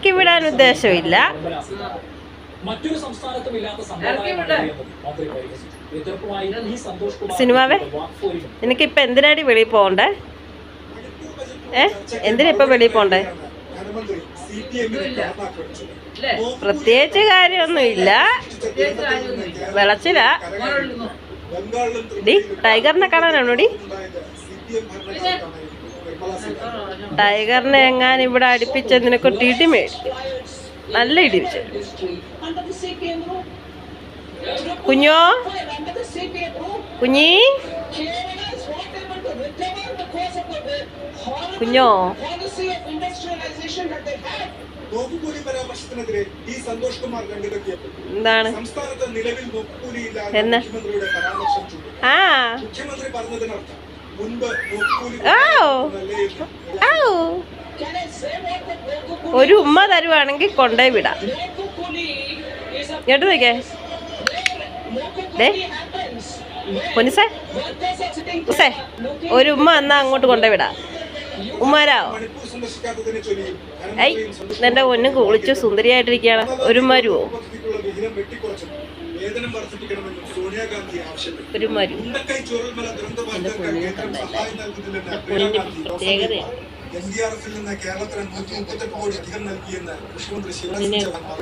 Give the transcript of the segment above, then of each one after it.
ഇറക്കി വിടാൻ ഉദ്ദേശമില്ല. മറ്റൊരു സംസ്ഥാനത്തും ഇല്ലാത്ത സിനിമാവേ? നിനക്ക് ഇപ്പൊ എന്തിനാടി വെളിയിൽ പോകണ്ടേ? ഏ? എന്തിനാ ഇപ്പൊ വെളിയിൽ പോകണ്ടേ? പ്രത്യേകിച്ച് കാര്യമൊന്നുമില്ല. വിളച്ചില്ല ബംഗാളിലും ഡി ടൈഗറിനെ കാണാനാണോ ഡി? ടൈഗറിനെ എങ്ങാൻ ഇവിടെ അടുപ്പിച്ച് നിനക്ക് ഇടി മേടിക്കും നല്ല ഇടി വെച്ചു കുഞ്ഞോ? കുഞ്ഞി? കുഞ്ഞോ? എന്താണ്? എന്ന്? ആ. മുഖ്യമന്ത്രി പറഞ്ഞതിനർത്ഥം ഒരു ഉമ്മ തരുവാണെങ്കിൽ കൊണ്ടേ വിടാം. കേട്ടു നോക്കേ പൊന്നിസേ. ഉസേ. ഒരു ഉമ്മ എന്നാ അങ്ങോട്ട് കൊണ്ടേ വിടാം. ഉമ്മാരാവോ? ഐ എന്റെ പൊന്ന് കുളിച്ചു സുന്ദരിയായിട്ടിരിക്കുകയാണ്. ഒരു ഒരു മരു ഉണ്ടക്കൈ പൊന്നിനെ പൊന്നിന്റെ പ്രിയങ്കാ പ്രത്യേകതയാണ്.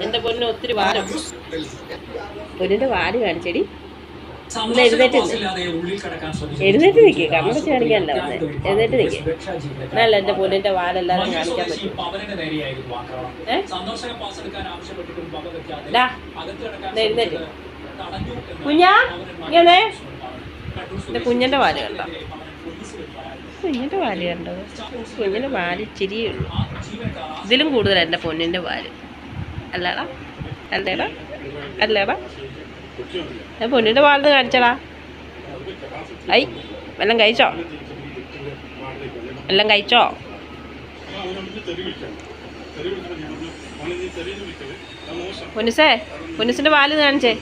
എന്റെ പൊന്നിന് ഒത്തിരി വാരം പൊന്നിന്റെ വാൽ കാണിച്ചെടി. സന്ദർശന എഴുന്നേറ്റ്. എഴുന്നേറ്റ് നിൽക്കുക കണ്ണടച്ച് കാണിക്കാനല്ല വന്നേ. എഴുന്നേറ്റ് നിൽക്കുക. എന്നല്ല എന്റെ പൊന്നിന്റെ വാലെല്ലാരും കാണിക്കാൻ പറ്റും ഏ? എഴുന്നേറ്റ്. കുഞ്ഞാ, ഇങ്ങനെ. കണ്ണൂർ എന്റെ കുഞ്ഞിന്റെ വാൽ കണ്ടോ. കുഞ്ഞിന്റെ വാൽ കണ്ടോ? കുഞ്ഞിന്റെ വാൽ ഇച്ചിരിയേ ഉള്ളൂ. ഇതിലും കൂടുതൽ എന്റെ പൊന്നിന്റെ വാൽ. അല്ലടാ അല്ലേടാ അല്ലേടാ. ഞാൻ പൊന്നിന്റെ വാലിന് കാണിച്ചടാ. ഐ എല്ലാം കഴിച്ചോ? എല്ലാം കഴിച്ചോ? പൊന്നിസേ പൊന്നിസിന്റെ വാൽ കാണിച്ചേ.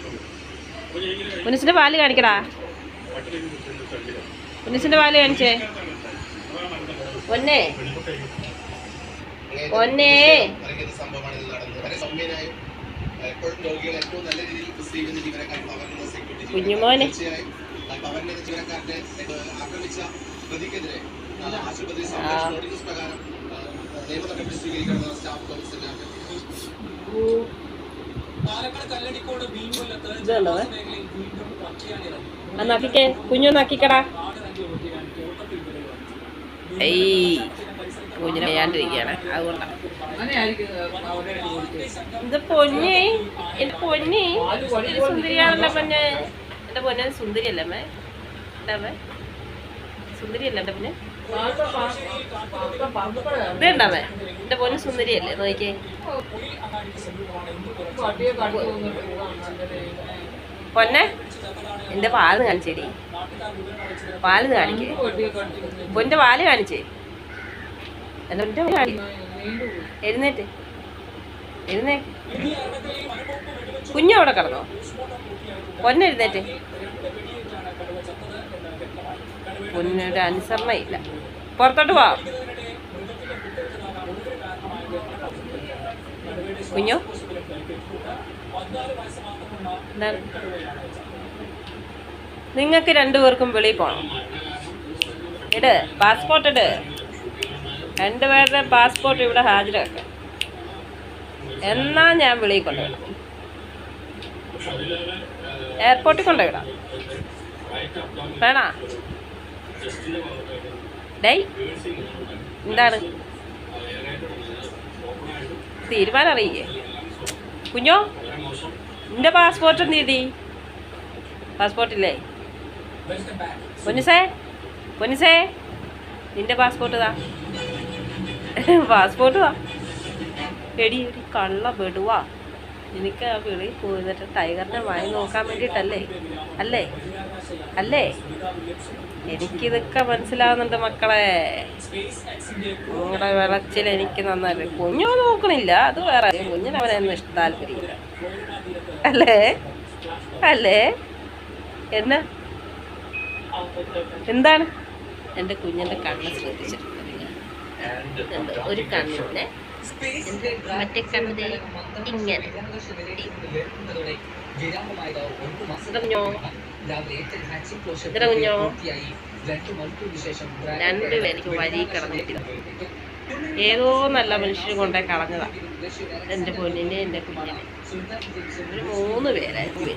പൊന്നിസിന്റെ പാൽ കാണിക്കടാ. പൊന്നിസിന്റെ പാൽ കാണിച്ചേ. പവറിന്റെ സെക്യൂരിറ്റി കുഞ്ഞുമോനെ. ആശുപത്രി സംരക്ഷണ നോട്ടീസ് പ്രകാരം ആ, നിയമ നടപടി സ്വീകരിക്കണമെന്ന് സ്റ്റാഫ് കൗൺസിൽ പാലക്കാട് കല്ലടിക്കോട് മീൻകൊല്ലത്ത് ഇതാണോ? ജനവാസ മേഖലയിൽ വീണ്ടും ഒറ്റയാനിറങ്ങി. ആ നക്കിക്കേ കുഞ്ഞു നക്കിക്കടാ. ഏയ് കുഞ്ഞിനെ അതുകൊണ്ടാണ്. ഇത് പൊന്നി. എന്റെ പൊന്നി. സുന്ദരിയാണല്ലോ പൊന്നെ. എന്റെ പൊന്നെ സുന്ദരിയല്ലേ അമ്മേ? അമ്മേ? സുന്ദരിയല്ലേ എന്റെ പൊന്നെ? എന്റെ പൊന്ന് സുന്ദരിയല്ലേ? നോക്കിയേ. പൊന്നെ എന്റെ പാൽ കാണിച്ചേടി. പാൽ കാണിക്കേ. പൊന്റെ പാൽ കാണിച്ചേ. എന്റെ പാൽ എഴുന്നേറ്റ്. എഴുന്നേ. കുഞ്ഞവിടെ കിടന്നോ? പൊന്നെഴുന്നേറ്റ് പൊന്നൊരു അനുസരണയില്ല. പുറത്തോട്ട് പോ കുഞ്ഞോ? നിങ്ങൾക്ക് രണ്ടുപേർക്കും വെളിയിൽ പോകണം ഇട് പാസ്പോർട്ട് ഇട്. രണ്ടുപേരുടെ പാസ്പോർട്ട് ഇവിടെ ഹാജരാക്കാം എന്നാ ഞാൻ വെളിയിൽ കൊണ്ടുവിടാം. എയർപോർട്ടിൽ കൊണ്ടുവിടാം. വേണ? ഡേ എന്താണ്? തീരുമാനം അറിയേ കുഞ്ഞോ നിന്റെ പാസ്പോർട്ട് ചെയ്തി പാസ്പോർട്ടില്ലേ പൊന്നിസേ പൊന്നിസേ നിന്റെ പാസ്പോർട്ട് താ പാസ്പോർട്ട് താ എടി എടി കള്ള വിടുവാ. എനിക്ക് ആ വിളി പോയിട്ട് ടൈഗറിനെ വാങ്ങി നോക്കാൻ വേണ്ടിയിട്ടല്ലേ? അല്ലേ? അല്ലേ? എനിക്കിതൊക്കെ മനസ്സിലാവുന്നുണ്ട് മക്കളെ. നിങ്ങളുടെ വിളച്ചിൽ എനിക്ക് നന്നായി കുഞ്ഞോ നോക്കണില്ല അത് വേറെ. കുഞ്ഞിന് അവനൊന്നും ഇഷ്ട താല്പര്യമില്ല. അല്ലേ? അല്ലേ? എന്നാ? എന്താണ്? എന്റെ കുഞ്ഞിന്റെ കണ്ണ് ശ്രദ്ധിച്ചിട്ടുണ്ട്? ഒരു കണ്ണിനെ മറ്റേ കണ്ണത് ഇങ്ങനെ. രണ്ടുപേർക്ക് വരി കിടന്നിട്ടില്ല ഏതോ നല്ല മനുഷ്യർ കൊണ്ടേ കളഞ്ഞതാ. എന്റെ പൊന്നിനെ എന്റെ കുഞ്ഞിനെ. ഒരു മൂന്ന് പേരായിരുന്നു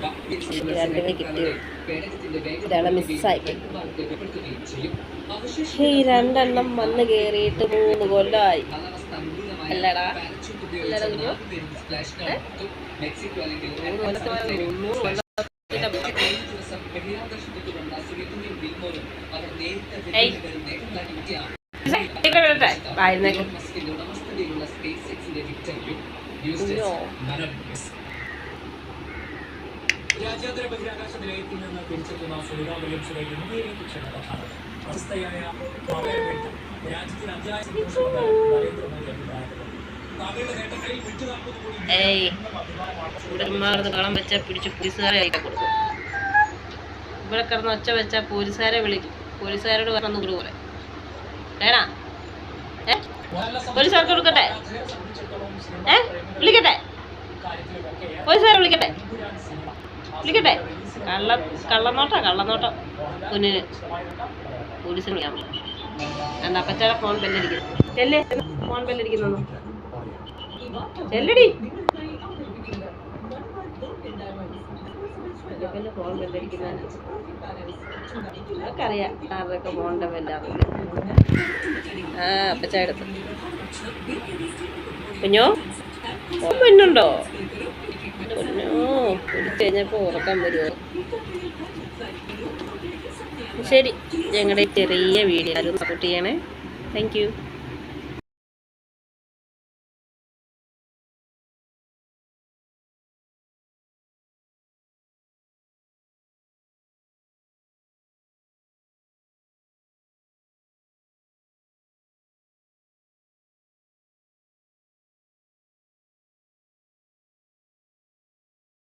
രണ്ടുപേരെ കിട്ടിയത് ഒരാളെ മിസ്സായി ഈ രണ്ടെണ്ണം വന്ന് കയറിയിട്ട് മൂന്ന് കൊല്ലമായി അല്ലടാ. രാജ്യാന്തര ബഹിരാകാശ നിലയത്തിൽ നിന്ന് തിരിച്ചെത്തുന്ന സുനിത വില്യംസിനെ ഇന്ത്യയിലേക്ക് ക്ഷണകത്താണ് പ്രശസ്തയായ രാജ്യത്തിന് അധ്യായം സന്തോഷമെന്ന് നരേന്ദ്രമോദി ഏയ് ഇവിടെ കളം വെച്ചാൽ പിടിച്ച് പോലീസുകാരെ അയക്കാൻ കൊടുക്കും. ഇവിടെ കിടന്ന് ഒച്ച വെച്ചാൽ പോലീസുകാരെ വിളിക്കും. പോലീസുകാരോട് പറഞ്ഞു കൊടുക്കും പോലെ വേണാ ഏ? പോലീസുകാർക്ക് കൊടുക്കട്ടെ? ഏ? വിളിക്കട്ടെ? പോലീസുകാരെ വിളിക്കട്ടെ? വിളിക്കട്ടെ? കള്ള കള്ളനോട്ടം കള്ളനോട്ടം. കുഞ്ഞിന് പോലീസിന് വിളിക്കാൻ പറ്റും. രണ്ട് അപ്പച്ചാടെ ഫോൺ ബെല്ലടിക്കുന്നു ചെല്ലേ ഫോൺ ബെല്ലടിക്കുന്നു ചെല്ലടി. ഫോൺ ബെല്ലടിക്കുന്നതിന് നമുക്കറിയാം ആരുടെയൊക്കെ ഫോണിന്റെ ആ കുഞ്ഞോ? പെണ്ണുണ്ടോ? കുഞ്ഞോ കുടിച്ചു കഴിഞ്ഞപ്പോൾ ഉറക്കം വരുമോ ശരി ഞങ്ങളുടെ ചെറിയ വീഡിയോ ആരും സപ്പോർട്ട് ചെയ്യണേ. Thank you